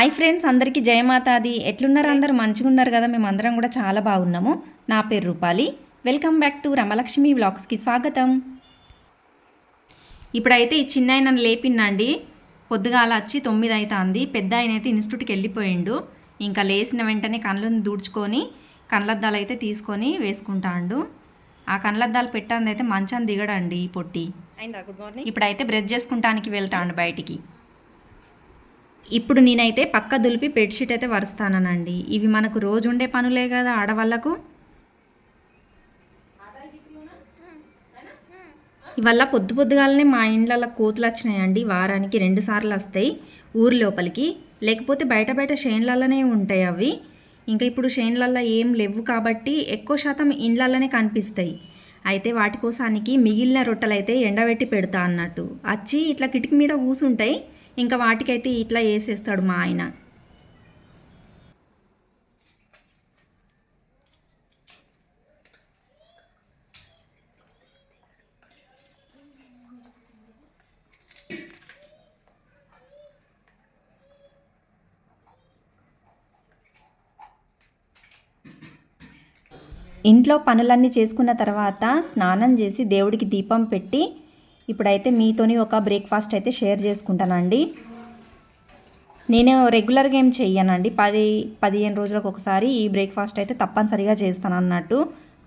Hi friends అందరికీ జయమాతాది. ఎట్లున్నారు అందరూ? మంచిగా ఉన్నారు కదా? మేము అందరం కూడా చాలా బాగున్నాము. నా పేరు Rupali. Welcome back to Ramalakshmi వ్లాగ్స్కి స్వాగతం. ఇప్పుడైతే ఈ చిన్న ఆయన లేపినండి పొద్దుగాల వచ్చి తొమ్మిది అవుతుంది పెద్ద ఆయన అయితే ఇన్స్టిట్యూట్కి వెళ్ళిపోయిండు. ఇంకా లేచిన వెంటనే కళ్ళను దూడ్చుకొని కళ్ళద్దాలు అయితే తీసుకొని వేసుకుంటాండు. ఆ కళ్ళద్దాలు పెట్టంది అయితే మంచాన్ని దిగడండి ఈ పొట్టి. అయిందా? Good morning. ఇప్పుడైతే బ్రష్ చేసుకుంటానికి వెళ్తాండు బయటికి. ఇప్పుడు నేనైతే పక్క దులిపి బెడ్షీట్ అయితే వరుస్తానండి ఇవి మనకు రోజు ఉండే పనులే కదా ఆడవాళ్ళకు ఇవల్ల పొద్దు పొద్దుగాలనే మా ఇండ్లలో కోతులు వచ్చినాయండి. వారానికి రెండు సార్లు వస్తాయి ఊరి లోపలికి. లేకపోతే బయట బయట షేన్లలోనే ఉంటాయి అవి. ఇంకా ఇప్పుడు షేన్లల్లో ఏం లేవు కాబట్టి ఎక్కువ శాతం ఇండ్లలోనే కనిపిస్తాయి. అయితే వాటి కోసానికి మిగిలిన రొట్టెలైతే ఎండబెట్టి పెడతా అన్నట్టు. వచ్చి ఇట్లా కిటికీ మీద కూసుంటాయి. ఇంకా వాటికైతే ఇట్లా వేసేస్తాడు మా ఆయన. ఇంట్లో పనులన్నీ చేసుకున్న తర్వాత స్నానం చేసి దేవుడికి దీపం పెట్టి ఇప్పుడైతే మీతోని ఒక బ్రేక్ఫాస్ట్ అయితే షేర్ చేసుకుంటానండి. నేను రెగ్యులర్గా ఏం చెయ్యనండి. పది పదిహేను రోజులకు ఒకసారి ఈ బ్రేక్ఫాస్ట్ అయితే తప్పనిసరిగా చేస్తాను అన్నట్టు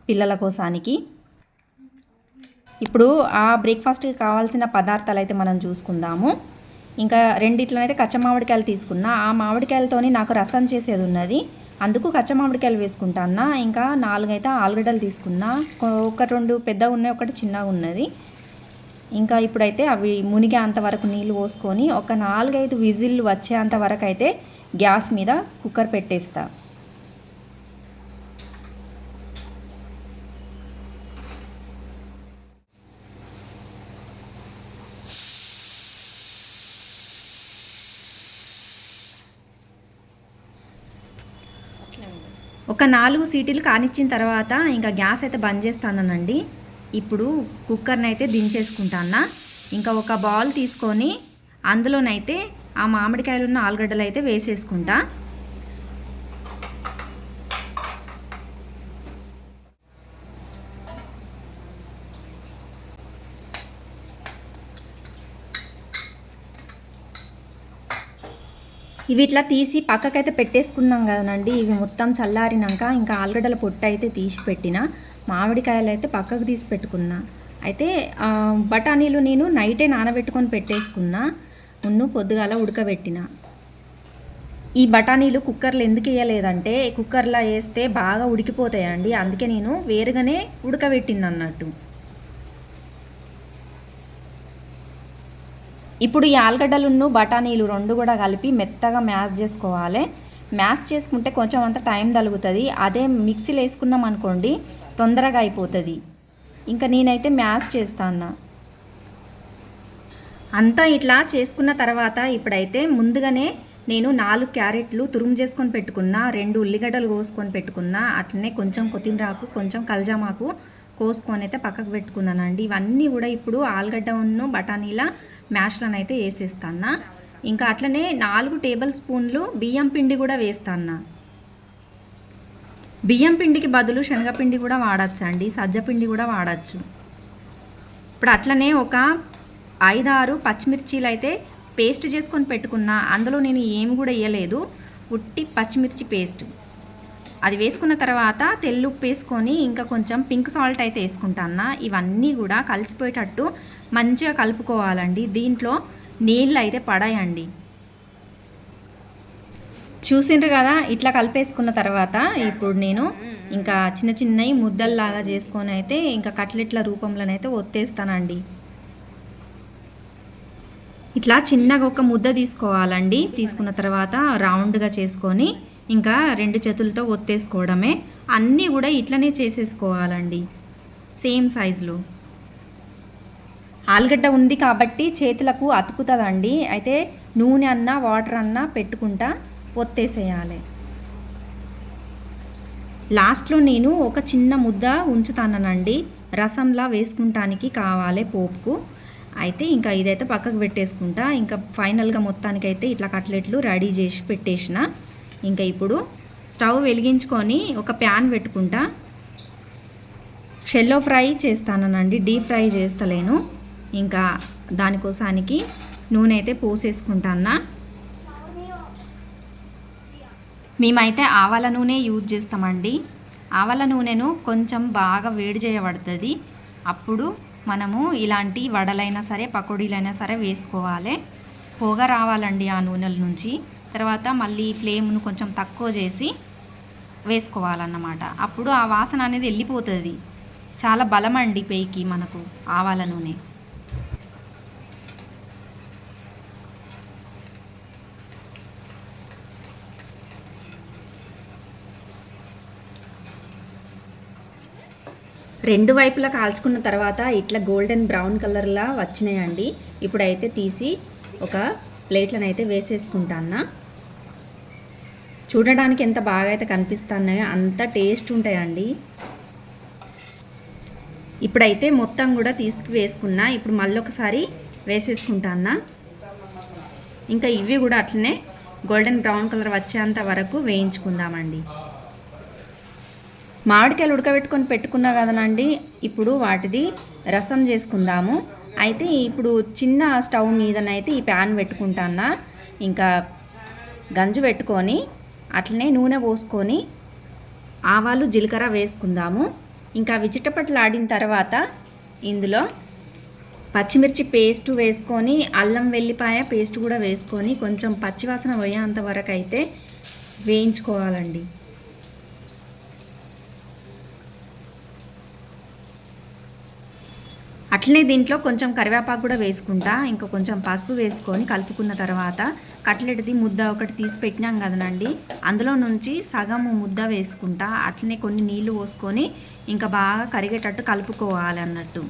పిల్లల కోసానికి. ఇప్పుడు ఆ బ్రేక్ఫాస్ట్కి కావాల్సిన పదార్థాలు అయితే మనం చూసుకుందాము. ఇంకా రెండిట్లనైతే కచ్చ మామిడికాయలు తీసుకున్నా. ఆ మామిడికాయలతోని నాకు రసం చేసేది ఉన్నది. అందుకు కచ్చ మామిడికాయలు వేసుకుంటానా ఇంకా నాలుగైతే ఆలుగడ్డలు తీసుకున్నా. ఒక రెండు పెద్దగా ఉన్నాయి ఒకటి చిన్నగా ఉన్నది. ఇంకా ఇప్పుడైతే అవి మునిగేంత వరకు నీళ్ళు పోసుకొని ఒక నాలుగైదు విజిల్లు వచ్చేంత వరకు అయితే గ్యాస్ మీద కుక్కర్ పెట్టేస్తా. ఒక నాలుగు సీటీలు కానిచ్చిన తర్వాత ఇంకా గ్యాస్ అయితే బంద్ చేస్తానండి ఇప్పుడు కుక్కర్ని అయితే దించేసుకుంటానా ఇంకా ఒక బౌల్ తీసుకొని అందులోనైతే ఆ మామిడికాయలు ఉన్న ఆలుగడ్డలు అయితే వేసేసుకుంటా. ఇవి ఇట్లా తీసి పక్కకైతే పెట్టేసుకున్నాం కదనండి. ఇవి మొత్తం చల్లారినాక ఇంకా ఆలుగడ్డల పొట్టు అయితే తీసి పెట్టిన. మామిడికాయలు అయితే పక్కకు తీసి పెట్టుకున్నా. అయితే బఠానీలు నేను నైటే నానబెట్టుకొని పెట్టేసుకున్నా. ఉన్ను పొద్దుగాల ఉడకబెట్టిన. ఈ బఠానీలు కుక్కర్లో ఎందుకు వేయలేదంటే కుక్కర్లో వేస్తే బాగా ఉడికిపోతాయండి. అందుకే నేను వేరుగానే ఉడకబెట్టింది అన్నట్టు ఇప్పుడు ఈ ఆలుగడ్డలున్ను బఠానీలు రెండు కూడా కలిపి మెత్తగా మ్యాష్ చేసుకోవాలి. మ్యాష్ చేసుకుంటే కొంచెం అంత టైం తలుగుతుంది అదే మిక్సీలో వేసుకున్నాం అనుకోండి తొందరగా అయిపోతుంది. ఇంకా నేనైతే మ్యాష్ చేస్తాను అంతా ఇట్లా చేసుకున్న తర్వాత ఇప్పుడైతే ముందుగానే నేను నాలుగు క్యారెట్లు తురుము చేసుకొని పెట్టుకున్న రెండు ఉల్లిగడ్డలు కోసుకొని పెట్టుకున్న అట్లనే కొంచెం కొత్తిమీరాకు కొంచెం కలజామాకు కోసుకొని అయితే పక్కకు పెట్టుకున్నానండి. ఇవన్నీ కూడా ఇప్పుడు ఆలుగడ్డ ఉన్ను బఠానీల మ్యాష్లను అయితే వేసేస్తాను ఇంకా అట్లనే నాలుగు టేబుల్ స్పూన్లు బియ్యం పిండి కూడా వేస్తాను బియ్యం పిండికి బదులు శనగపిండి కూడా వాడచ్చు అండి? సజ్జ పిండి కూడా వాడచ్చు. ఇప్పుడు అట్లనే ఒక ఐదారు పచ్చిమిర్చీలు అయితే పేస్ట్ చేసుకొని పెట్టుకున్నా అందులో నేను ఏం కూడా వేయలేదు ఉట్టి పచ్చిమిర్చి పేస్ట్. అది వేసుకున్న తర్వాత తెల్లుప్పు వేసుకొని ఇంకా కొంచెం పింక్ సాల్ట్ అయితే వేసుకుంటాను ఇవన్నీ కూడా కలిసిపోయేటట్టు మంచిగా కలుపుకోవాలండి. దీంట్లో నీళ్ళు అయితే పడాయండి. చూసిండ్రు కదా ఇట్లా కలిపేసుకున్న తర్వాత ఇప్పుడు నేను ఇంకా చిన్న చిన్నవి ముద్దల్లాగా చేసుకొని అయితే ఇంకా కట్లెట్ల రూపంలోనైతే ఒత్తేస్తానండి. ఇట్లా చిన్నగా ఒక ముద్ద తీసుకోవాలండి. తీసుకున్న తర్వాత రౌండ్గా చేసుకొని ఇంకా రెండు చేతులతో ఒత్తేసుకోవడమే. అన్నీ కూడా ఇట్లనే చేసేసుకోవాలండి. సేమ్ సైజులో. ఆలుగడ్డ ఉంది కాబట్టి చేతులకు అతుకుతుందండి. అయితే నూనె అన్నా వాటర్ అన్నా పెట్టుకుంటా ఒత్తేసేయాలి. లాస్ట్లో నేను ఒక చిన్న ముద్ద ఉంచుతానండి రసంలా వేసుకుంటానికి కావాలి పోపుకు. అయితే ఇంకా ఇదైతే పక్కకు పెట్టేసుకుంటా. ఇంకా ఫైనల్గా మొత్తానికైతే ఇట్లా కట్లెట్లు రెడీ చేసి పెట్టేసిన. ఇంకా ఇప్పుడు స్టవ్ వెలిగించుకొని ఒక ప్యాన్ పెట్టుకుంటా. షెల్లో ఫ్రై చేస్తానండి డీప్ ఫ్రై చేస్తలేను. ఇంకా దానికోసానికి నూనె అయితే పోసేసుకుంటానా మేమైతే ఆవాల నూనె యూజ్ చేస్తామండి. ఆవాల నూనెను కొంచెం బాగా వేడి చేయబడుతుంది. అప్పుడు మనము ఇలాంటి వడలైనా సరే పకోడీలైనా సరే వేసుకోవాలి. పొగ రావాలండి ఆ నూనెల నుంచి. తర్వాత మళ్ళీ ఫ్లేమ్ను కొంచెం తక్కువ చేసి వేసుకోవాలన్నమాట. అప్పుడు ఆ వాసన అనేది వెళ్ళిపోతుంది. చాలా బలం అండి పేయికి మనకు ఆవాల నూనె. రెండు వైపులా కాల్చుకున్న తర్వాత ఇట్లా గోల్డెన్ బ్రౌన్ కలర్లా వచ్చినాయండి. ఇప్పుడైతే తీసి ఒక ప్లేట్లను అయితే వేసేసుకుంటాను చూడడానికి ఎంత బాగా అయితే కనిపిస్తున్నాయో అంత టేస్ట్ ఉంటాయండి. ఇప్పుడైతే మొత్తం కూడా తీసుకు వేసుకున్నా. ఇప్పుడు మళ్ళీ ఒకసారి వేసేసుకుంటానా ఇంకా ఇవి కూడా అట్లనే గోల్డెన్ బ్రౌన్ కలర్ వచ్చేంత వరకు వేయించుకుందామండి. మామిడికాయలు ఉడకబెట్టుకొని పెట్టుకున్నా కదనండి. ఇప్పుడు వాటిది రసం చేసుకుందాము. అయితే ఇప్పుడు చిన్న స్టవ్ మీదనైతే ఈ ప్యాన్ పెట్టుకుంటానా ఇంకా గంజు పెట్టుకొని అట్లనే నూనె పోసుకొని ఆవాలు జీలకర్ర వేసుకుందాము. ఇంకా విచిటపట్లు ఆడిన తర్వాత ఇందులో పచ్చిమిర్చి పేస్ట్ వేసుకొని అల్లం వెల్లిపాయ పేస్ట్ కూడా వేసుకొని కొంచెం పచ్చివాసన పోయేంత వరకు అయితే వేయించుకోవాలండి. అట్లనే దీంట్లో కొంచెం కరివేపాకు కూడా వేసుకుంటా ఇంకా కొంచెం పసుపు వేసుకొని కలుపుకున్న తర్వాత కట్లెట్ది ముద్ద ఒకటి తీసి పెట్టినాం కదనండి. అందులో నుంచి సగము ముద్ద వేసుకుంటా అట్లనే కొన్ని నీళ్ళు పోసుకొని ఇంకా బాగా కరిగేటట్టు కలుపుకోవాలి అన్నట్టు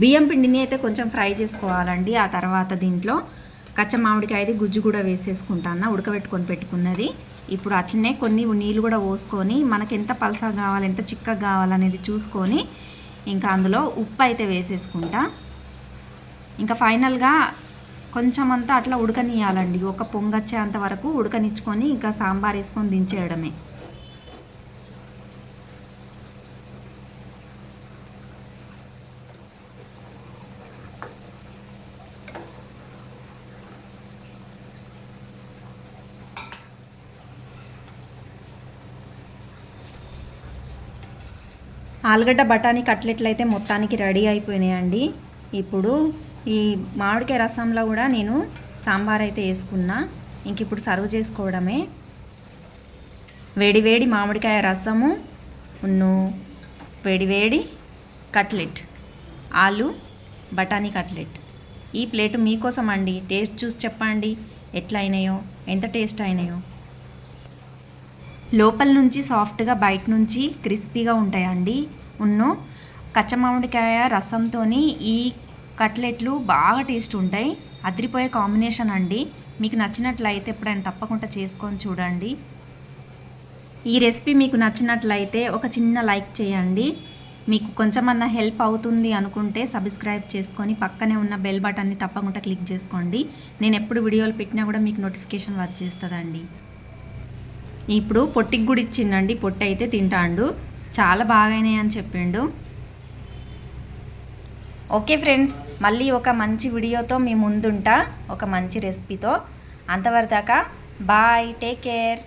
బియ్యం పిండిని అయితే కొంచెం ఫ్రై చేసుకోవాలండి. ఆ తర్వాత దీంట్లో కచ్చ మామిడికాయది గుజ్జు కూడా వేసేసుకుంటాను ఉడకబెట్టుకొని పెట్టుకున్నది. ఇప్పుడు అట్లనే కొన్ని నీళ్ళు కూడా పోసుకొని మనకి ఎంత పలసగా కావాలి ఎంత చిక్కగా కావాలనేది చూసుకొని ఇంకా అందులో ఉప్పు అయితే వేసేసుకుంటా. ఇంకా ఫైనల్గా కొంచెం అంతా అట్లా ఉడకనియాలండి ఒక పొంగచ్చేంత వరకు ఉడకనిచ్చుకొని ఇంకా సాంబార్ వేసుకొని దించేయడమే. ఆలుగడ్డ బఠానీ కట్లెట్లు అయితే మొత్తానికి రెడీ అయిపోయినాయండి. ఇప్పుడు ఈ మామిడికాయ రసంలో కూడా నేను సాంబార్ అయితే వేసుకున్నా. ఇంక ఇప్పుడు సర్వ్ చేసుకోవడమే. వేడి వేడి మామిడికాయ రసము ఉన్ను వేడి వేడి కట్లెట్ ఆలు బఠానీ కట్లెట్. ఈ ప్లేట్ మీకోసం అండి టేస్ట్ చూసి చెప్పండి. ఎట్లా అయినాయో ఎంత టేస్ట్ అయినాయో. లోపల నుంచి సాఫ్ట్గా బయట నుంచి క్రిస్పీగా ఉంటాయండి. ఉన్ను. కచ్చమామిడికాయ రసంతో ఈ కట్లెట్లు బాగా టేస్ట్ ఉంటాయి. అదిరిపోయే కాంబినేషన్ అండి. మీకు నచ్చినట్లయితే ఎప్పుడైనా తప్పకుండా చేసుకొని చూడండి. ఈ రెసిపీ మీకు నచ్చినట్లయితే ఒక చిన్న లైక్ చేయండి. మీకు కొంచెమన్నా హెల్ప్ అవుతుంది అనుకుంటే సబ్స్క్రైబ్ చేసుకొని పక్కనే ఉన్న బెల్ బటన్ని తప్పకుండా క్లిక్ చేసుకోండి. నేను ఎప్పుడు వీడియోలు పెట్టినా కూడా మీకు నోటిఫికేషన్ వచ్చేస్తుందండి. ఇప్పుడు పొట్టికి కూడా ఇచ్చిందండి పొట్టి అయితే తింటాండు. చాలా బాగాయినాయి అని చెప్పిండు. ఓకే ఫ్రెండ్స్ మళ్ళీ ఒక మంచి వీడియోతో మీ ముందుంటా ఒక మంచి రెసిపీతో. అంతవరదాకా బాయ్ టేక్ కేర్.